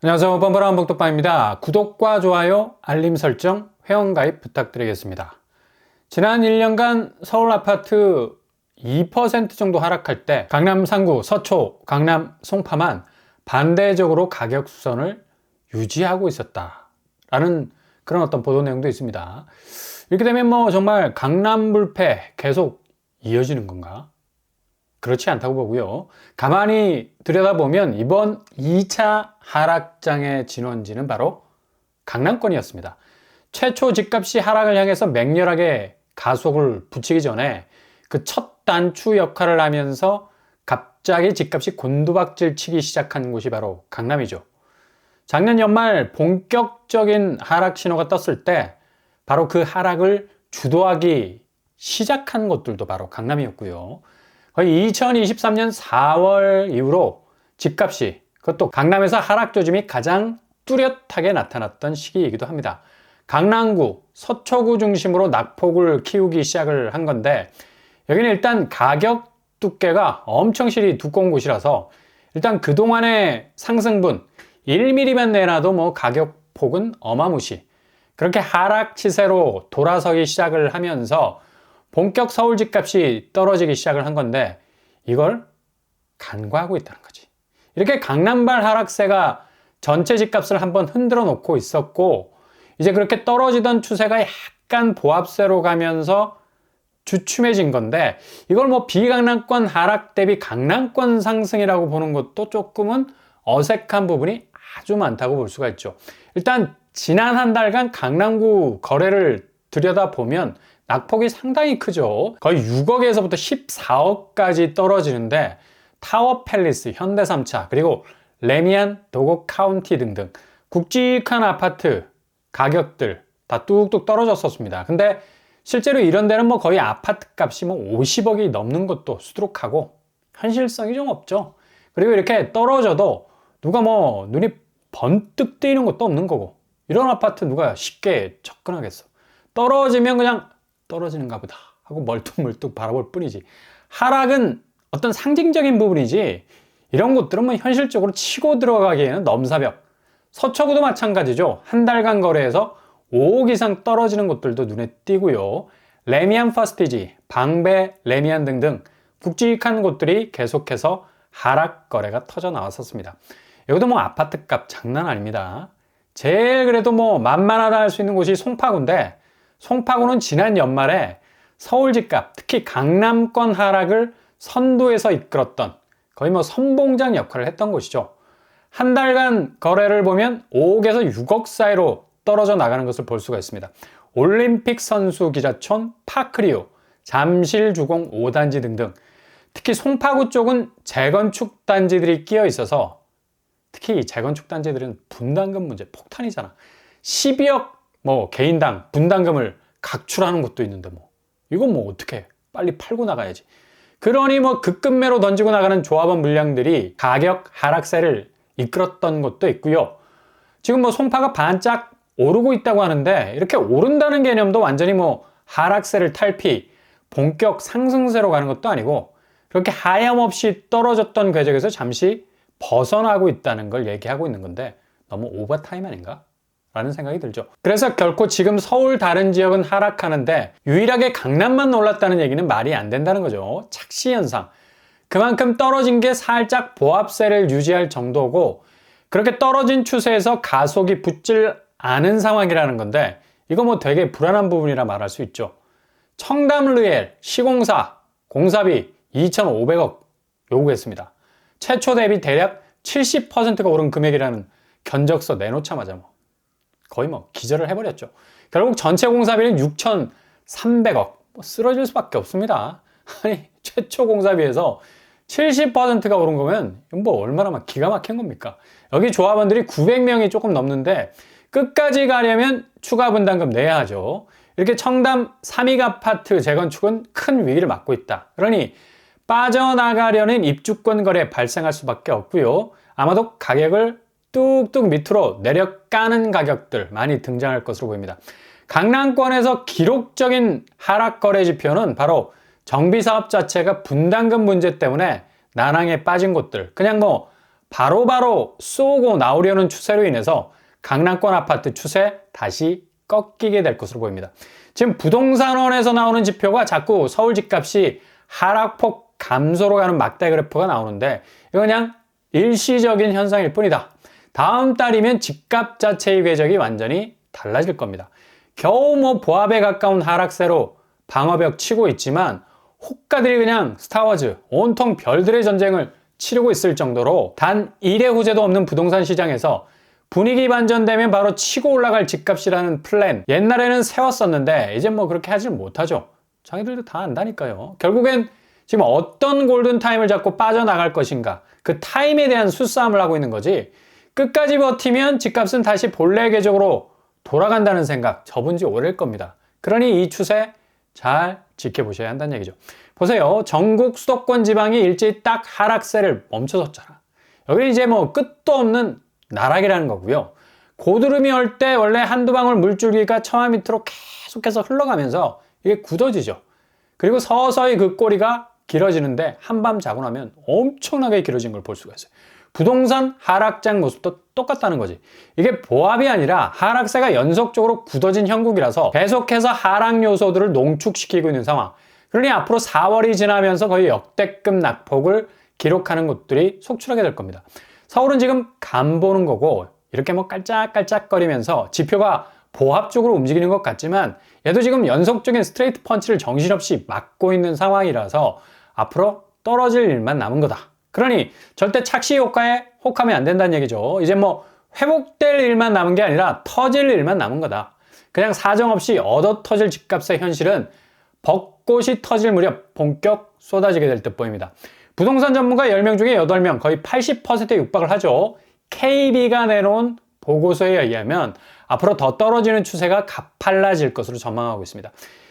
안녕하세요. 뻔뻔한 복덕방입니다. 구독과 좋아요, 알림 설정, 회원가입 부탁드리겠습니다. 지난 1년간 서울 아파트 2% 정도 하락할 때 강남 상구, 서초, 강남 송파만 반대적으로 가격 수선을 유지하고 있었다라는 그런 어떤 보도 내용도 있습니다. 이렇게 되면 뭐 정말 강남 불패 계속 이어지는 건가? 그렇지 않다고 보고요. 가만히 들여다보면 이번 2차 하락장의 진원지는 바로 강남권이었습니다. 최초 집값이 하락을 향해서 맹렬하게 가속을 붙이기 전에 그 첫 단추 역할을 하면서 갑자기 집값이 곤두박질 치기 시작한 곳이 바로 강남이죠. 작년 연말 본격적인 하락 신호가 떴을 때 바로 그 하락을 주도하기 시작한 곳들도 바로 강남이었고요. 거의 2023년 4월 이후로 집값이 그것도 강남에서 하락 조짐이 가장 뚜렷하게 나타났던 시기이기도 합니다. 강남구, 서초구 중심으로 낙폭을 키우기 시작을 한 건데 여기는 일단 가격 두께가 엄청 실이 두꺼운 곳이라서 일단 그동안의 상승분 1mm만 내놔도 뭐 가격 폭은 어마무시 그렇게 하락 치세로 돌아서기 시작을 하면서 본격 서울 집값이 떨어지기 시작을 한 건데 이걸 간과하고 있다는 거지. 이렇게 강남발 하락세가 전체 집값을 한번 흔들어 놓고 있었고 이제 그렇게 떨어지던 추세가 약간 보합세로 가면서 주춤해진 건데 이걸 뭐 비강남권 하락 대비 강남권 상승이라고 보는 것도 조금은 어색한 부분이 아주 많다고 볼 수가 있죠. 일단 지난 한 달간 강남구 거래를 들여다보면 낙폭이 상당히 크죠. 거의 6억에서부터 14억까지 떨어지는데 타워 팰리스, 현대 3차, 그리고 레미안, 도곡 카운티 등등 굵직한 아파트 가격들 다 뚝뚝 떨어졌었습니다. 근데 실제로 이런 데는 뭐 거의 아파트 값이 뭐 50억이 넘는 것도 수두룩하고 현실성이 좀 없죠. 그리고 이렇게 떨어져도 누가 뭐 눈이 번뜩 뜨이는 것도 없는 거고 이런 아파트 누가 쉽게 접근하겠어. 떨어지면 그냥 떨어지는가 보다 하고 멀뚱멀뚱 바라볼 뿐이지. 하락은 어떤 상징적인 부분이지 이런 것들은 뭐 현실적으로 치고 들어가기에는 넘사벽. 서초구도 마찬가지죠. 한 달간 거래에서 5억 이상 떨어지는 것들도 눈에 띄고요. 레미안 퍼스티지, 방배, 레미안 등등 굵직한 곳들이 계속해서 하락 거래가 터져 나왔었습니다. 여기도 뭐 아파트 값 장난 아닙니다. 제일 그래도 뭐 만만하다 할 수 있는 곳이 송파구인데 송파구는 지난 연말에 서울 집값, 특히 강남권 하락을 선두에서 이끌었던 거의 뭐 선봉장 역할을 했던 곳이죠. 한 달간 거래를 보면 5억에서 6억 사이로 떨어져 나가는 것을 볼 수가 있습니다. 올림픽 선수 기자촌, 파크리오, 잠실 주공 5단지 등등 특히 송파구 쪽은 재건축 단지들이 끼어 있어서 특히 재건축 단지들은 분담금 문제 폭탄이잖아. 12억 뭐 개인당 분담금을 각출하는 것도 있는데 뭐 이건 뭐 어떻게 빨리 팔고 나가야지. 그러니 뭐 급급매로 던지고 나가는 조합원 물량들이 가격 하락세를 이끌었던 것도 있고요. 지금 뭐 송파가 반짝 오르고 있다고 하는데 이렇게 오른다는 개념도 완전히 뭐 하락세를 탈피, 본격 상승세로 가는 것도 아니고 그렇게 하염없이 떨어졌던 궤적에서 잠시 벗어나고 있다는 걸 얘기하고 있는 건데 너무 오버타임 아닌가? 라는 생각이 들죠. 그래서 결코 지금 서울 다른 지역은 하락하는데 유일하게 강남만 올랐다는 얘기는 말이 안 된다는 거죠. 착시 현상. 그만큼 떨어진 게 살짝 보합세를 유지할 정도고 그렇게 떨어진 추세에서 가속이 붙질 않은 상황이라는 건데 이거 뭐 되게 불안한 부분이라 말할 수 있죠. 청담 르엘 시공사 공사비 2,500억 요구했습니다. 최초 대비 대략 70%가 오른 금액이라는 견적서 내놓자마자 뭐 거의 뭐 기절을 해버렸죠. 결국 전체 공사비는 6,300억. 뭐 쓰러질 수밖에 없습니다. 아니, 최초 공사비에서 70%가 오른 거면 뭐 얼마나 막 기가 막힌 겁니까? 여기 조합원들이 900명이 조금 넘는데 끝까지 가려면 추가 분담금 내야 하죠. 이렇게 청담 3익 아파트 재건축은 큰 위기를 맞고 있다. 그러니 빠져나가려는 입주권 거래 발생할 수밖에 없고요. 아마도 가격을 뚝뚝 밑으로 내려 까는 가격들 많이 등장할 것으로 보입니다. 강남권에서 기록적인 하락 거래 지표는 바로 정비 사업 자체가 분담금 문제 때문에 난항에 빠진 곳들. 그냥 뭐 바로바로 쏘고 나오려는 추세로 인해서 강남권 아파트 추세 다시 꺾이게 될 것으로 보입니다. 지금 부동산원에서 나오는 지표가 자꾸 서울 집값이 하락폭 감소로 가는 막대 그래프가 나오는데 이거 그냥 일시적인 현상일 뿐이다. 다음 달이면 집값 자체의 궤적이 완전히 달라질 겁니다. 겨우 뭐 보합에 가까운 하락세로 방어벽 치고 있지만 호가들이 그냥 스타워즈 온통 별들의 전쟁을 치르고 있을 정도로 단 1의 후제도 없는 부동산 시장에서 분위기 반전되면 바로 치고 올라갈 집값이라는 플랜 옛날에는 세웠었는데 이제 뭐 그렇게 하질 못하죠. 자기들도 다 안다니까요. 결국엔 지금 어떤 골든 타임을 잡고 빠져나갈 것인가 그 타임에 대한 수싸움을 하고 있는 거지 끝까지 버티면 집값은 다시 본래 궤적으로 돌아간다는 생각 접은 지 오래일 겁니다. 그러니 이 추세 잘 지켜보셔야 한다는 얘기죠. 보세요. 전국 수도권 지방이 일제히 딱 하락세를 멈춰섰잖아. 여기는 이제 뭐 끝도 없는 나락이라는 거고요. 고드름이 올 때 원래 한두 방울 물줄기가 처마 밑으로 계속해서 흘러가면서 이게 굳어지죠. 그리고 서서히 그 꼬리가 길어지는데 한밤 자고 나면 엄청나게 길어진 걸 볼 수가 있어요. 부동산 하락장 모습도 똑같다는 거지. 이게 보합이 아니라 하락세가 연속적으로 굳어진 형국이라서 계속해서 하락 요소들을 농축시키고 있는 상황. 그러니 앞으로 4월이 지나면서 거의 역대급 낙폭을 기록하는 곳들이 속출하게 될 겁니다. 서울은 지금 간 보는 거고 이렇게 뭐 깔짝깔짝거리면서 지표가 보합 쪽으로 움직이는 것 같지만 얘도 지금 연속적인 스트레이트 펀치를 정신없이 맞고 있는 상황이라서 앞으로 떨어질 일만 남은 거다. 그러니 절대 착시 효과에 혹하면 안 된다는 얘기죠. 이제 뭐 회복될 일만 남은 게 아니라 터질 일만 남은 거다. 그냥 사정없이 얻어 터질 집값의 현실은 벚꽃이 터질 무렵 본격 쏟아지게 될 듯 보입니다. 부동산 전문가 10명 중에 8명, 거의 80%에 육박을 하죠. KB가 내놓은 보고서에 의하면 앞으로 더 떨어지는 추세가 가팔라질 것으로 전망하고 있습니다.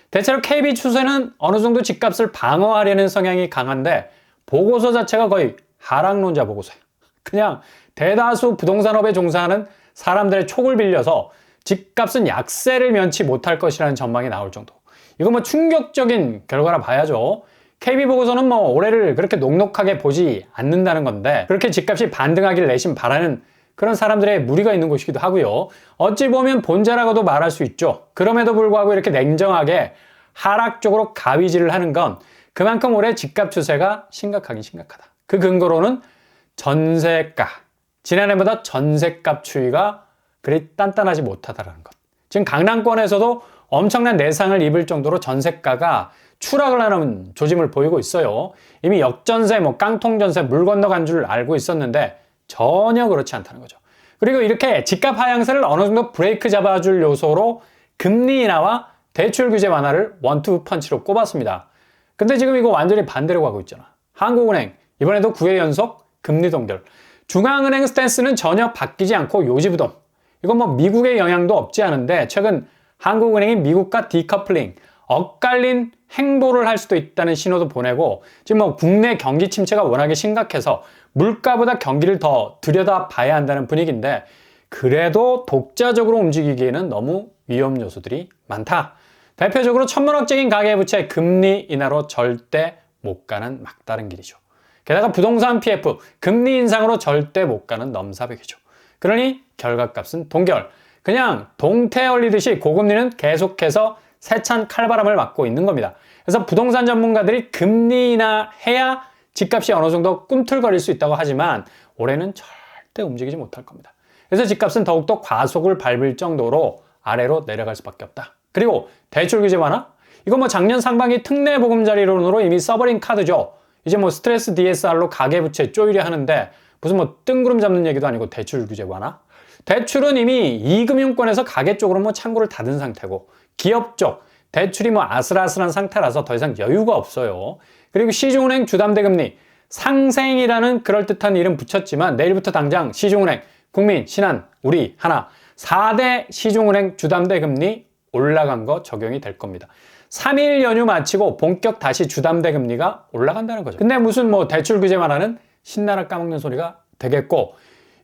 대체로 KB 추세는 어느 정도 집값을 방어하려는 성향이 강한데 보고서 자체가 거의 하락론자 보고서예요. 그냥 대다수 부동산업에 종사하는 사람들의 촉을 빌려서 집값은 약세를 면치 못할 것이라는 전망이 나올 정도. 이거 뭐 충격적인 결과라 봐야죠. KB 보고서는 뭐 올해를 그렇게 녹록하게 보지 않는다는 건데 그렇게 집값이 반등하길 내심 바라는 그런 사람들의 무리가 있는 곳이기도 하고요. 어찌 보면 본자라고도 말할 수 있죠. 그럼에도 불구하고 이렇게 냉정하게 하락 쪽으로 가위질을 하는 건 그만큼 올해 집값 추세가 심각하긴 심각하다. 그 근거로는 전세가, 지난해보다 전세값 추이가 그리 단단하지 못하다라는 것. 지금 강남권에서도 엄청난 내상을 입을 정도로 전세가가 추락을 하는 조짐을 보이고 있어요. 이미 역전세, 뭐 깡통전세, 물 건너간 줄 알고 있었는데 전혀 그렇지 않다는 거죠. 그리고 이렇게 집값 하향세를 어느 정도 브레이크 잡아줄 요소로 금리 인하와 대출 규제 완화를 원투 펀치로 꼽았습니다. 근데 지금 이거 완전히 반대로 가고 있잖아. 한국은행 이번에도 9회 연속 금리 동결. 중앙은행 스탠스는 전혀 바뀌지 않고 요지부동. 이건 뭐 미국의 영향도 없지 않은데 최근 한국은행이 미국과 디커플링, 엇갈린 행보를 할 수도 있다는 신호도 보내고 지금 뭐 국내 경기 침체가 워낙에 심각해서 물가보다 경기를 더 들여다 봐야 한다는 분위기인데 그래도 독자적으로 움직이기에는 너무 위험 요소들이 많다. 대표적으로 천문학적인 가계부채 금리 인하로 절대 못 가는 막다른 길이죠. 게다가 부동산 PF 금리 인상으로 절대 못 가는 넘사벽이죠. 그러니 결과값은 동결. 그냥 동태 얼리듯이 고금리는 계속해서 세찬 칼바람을 맞고 있는 겁니다. 그래서 부동산 전문가들이 금리 인하 해야 집값이 어느 정도 꿈틀거릴 수 있다고 하지만 올해는 절대 움직이지 못할 겁니다. 그래서 집값은 더욱더 과속을 밟을 정도로 아래로 내려갈 수밖에 없다. 그리고 대출 규제 완화? 이거 뭐 작년 상반기 특례 보금자리론으로 이미 써버린 카드죠. 이제 뭐 스트레스 DSR로 가계부채 쪼이려 하는데 무슨 뭐 뜬구름 잡는 얘기도 아니고 대출 규제 완화? 대출은 이미 이금융권에서 가계 쪽으로 뭐 창구를 닫은 상태고 기업 쪽 대출이 뭐 아슬아슬한 상태라서 더 이상 여유가 없어요. 그리고 시중은행 주담대금리 상생이라는 그럴듯한 이름 붙였지만 내일부터 당장 시중은행, 국민, 신한, 우리, 하나 4대 시중은행 주담대금리 올라간 거 적용이 될 겁니다. 3일 연휴 마치고 본격 다시 주담대 금리가 올라간다는 거죠. 근데 무슨 뭐 대출 규제만 하는 신나라 까먹는 소리가 되겠고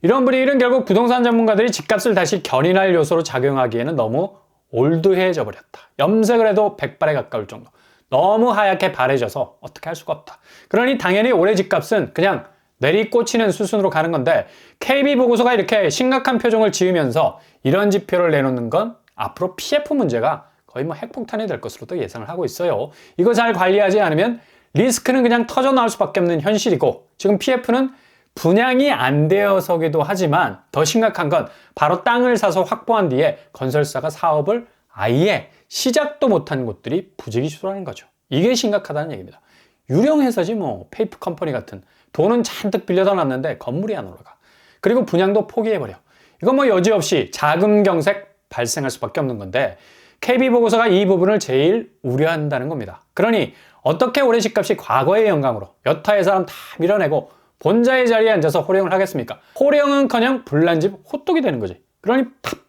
이런 분위기는 결국 부동산 전문가들이 집값을 다시 견인할 요소로 작용하기에는 너무 올드해져 버렸다. 염색을 해도 백발에 가까울 정도. 너무 하얗게 바래져서 어떻게 할 수가 없다. 그러니 당연히 올해 집값은 그냥 내리꽂히는 수순으로 가는 건데 KB 보고서가 이렇게 심각한 표정을 지으면서 이런 지표를 내놓는 건 앞으로 PF 문제가 거의 뭐 핵폭탄이 될 것으로도 예상을 하고 있어요. 이거 잘 관리하지 않으면 리스크는 그냥 터져 나올 수밖에 없는 현실이고 지금 PF는 분양이 안 되어서기도 하지만 더 심각한 건 바로 땅을 사서 확보한 뒤에 건설사가 사업을 아예 시작도 못한 곳들이 부지기수라는 거죠. 이게 심각하다는 얘기입니다. 유령 회사지 뭐 페이프 컴퍼니 같은 돈은 잔뜩 빌려다 놨는데 건물이 안 올라가. 그리고 분양도 포기해버려. 이건 뭐 여지없이 자금 경색 발생할 수밖에 없는 건데 KB 보고서가 이 부분을 제일 우려한다는 겁니다. 그러니 어떻게 올해 집값이 과거의 영감으로 여타의 사람 다 밀어내고 본자의 자리에 앉아서 호령을 하겠습니까? 호령은커녕 불난집 호떡이 되는 거지. 그러니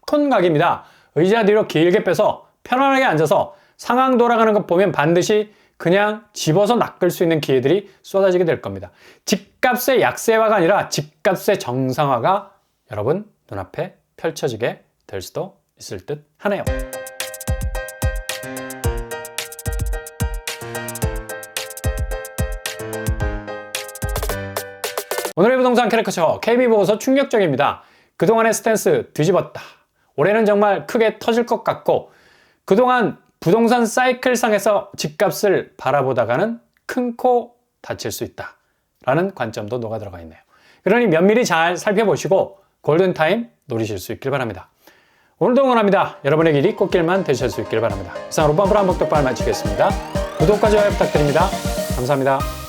팝콘 각입니다. 의자 뒤로 길게 빼서 편안하게 앉아서 상황 돌아가는 것 보면 반드시 그냥 집어서 낚을 수 있는 기회들이 쏟아지게 될 겁니다. 집값의 약세화가 아니라 집값의 정상화가 여러분 눈앞에 펼쳐지게 될 수도 있을 듯 하네요. 오늘의 부동산 캐릭터처 KB보고서 충격적입니다. 그동안의 스탠스 뒤집었다. 올해는 정말 크게 터질 것 같고 그동안 부동산 사이클상에서 집값을 바라보다가는 큰 코 다칠 수 있다. 라는 관점도 녹아 들어가 있네요. 그러니 면밀히 잘 살펴보시고 골든타임 노리실 수 있길 바랍니다. 오늘도 응원합니다. 여러분의 길이 꽃길만 되실 수 있길 바랍니다. 이상으로 뻔뻔한 복덕발 마치겠습니다. 구독과 좋아요 부탁드립니다. 감사합니다.